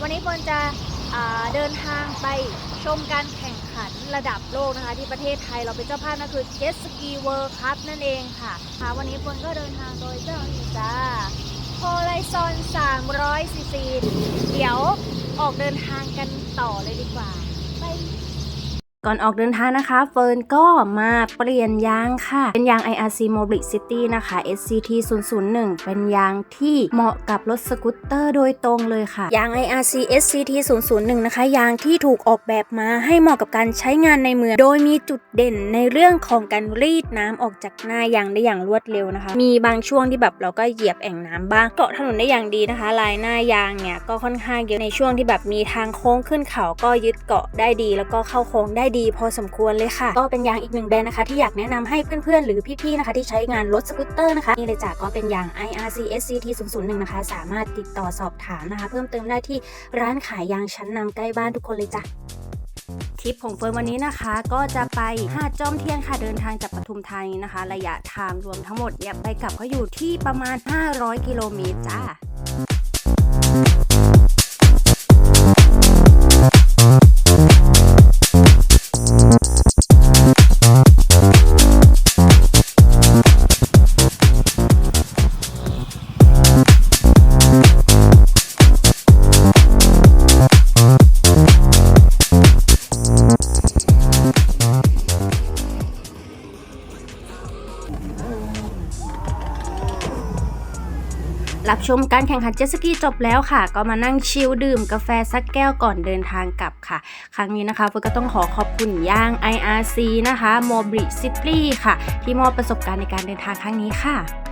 วันนี้เนจะเดินทางไปชมการแข่งขันระดับโลกนะคะ ที่ประเทศไทยเราเป็นเจ้าภาพนั่นคือเจสสกีเวิร์คัพนั่นเองค่ะค่ะ วันนี้เนก็เดินทางโดยเจ้านี่จ้าโพไลซอน 300cc เดี๋ยวออกเดินทางกันต่อเลยดีกว่าไป ก่อนออกเดินทางนะคะเฟิร์นก็มาเปลี่ยนยางค่ะ เป็นยาง IRC Mobility นะคะ SCT 001 เป็นยางที่เหมาะกับรถสกูตเตอร์โดยตรงเลยค่ะ ยาง IRC SCT 001 นะคะ ยางที่ถูกออกแบบมาให้เหมาะกับการใช้งานในเมือง โดยมีจุดเด่นในเรื่องของการรีดน้ำออกจากหน้ายางได้อย่างรวดเร็วนะคะ มีบางช่วงที่แบบเราก็เหยียบแอ่งน้ำบ้างเกาะถนนได้อย่างดีนะคะ ลายหน้ายางเนี่ยก็ค่อนข้างเยอะในช่วงที่แบบมีทางโค้งขึ้นเขาก็ยึดเกาะได้ดี แล้วก็เข้าโค้งได้ดีพอสมควรเลยค่ะ ก็เป็นยางอีกหนึ่งแบรนด์นะคะ ที่อยากแนะนำให้เพื่อนๆ หรือพี่ๆนะคะที่ใช้งานรถสกูตเตอร์นะคะนี่เลยจ้ะก็เป็นยาง IRC SCT 001นะคะสามารถติดต่อสอบถามนะคะ เพิ่มเติมได้ที่ร้านขายยางชั้นนำใกล้บ้านทุกคนเลยจ้ะทริปของเฟิร์นวันนี้นะคะ ก็จะไปหาดจอมเทียนค่ะเดินทางจากปทุมธานีนะคะ ระยะทางรวมทั้งหมดเนี่ยไปกลับก็อยู่ที่ประมาณ 500 กิโลเมตรจ้า รับชมการแข่งขันเจ็ตสกีจบแล้วค่ะ ก็มานั่งชิลดื่มกาแฟสักแก้วก่อนเดินทางกลับค่ะ ครั้งนี้นะคะเฟิร์ก็ต้องขอขอบคุณย่าง IRC นะคะ m o b i City ค่ะ ที่มอบประสบการณ์ในการเดินทางครั้งนี้ค่ะ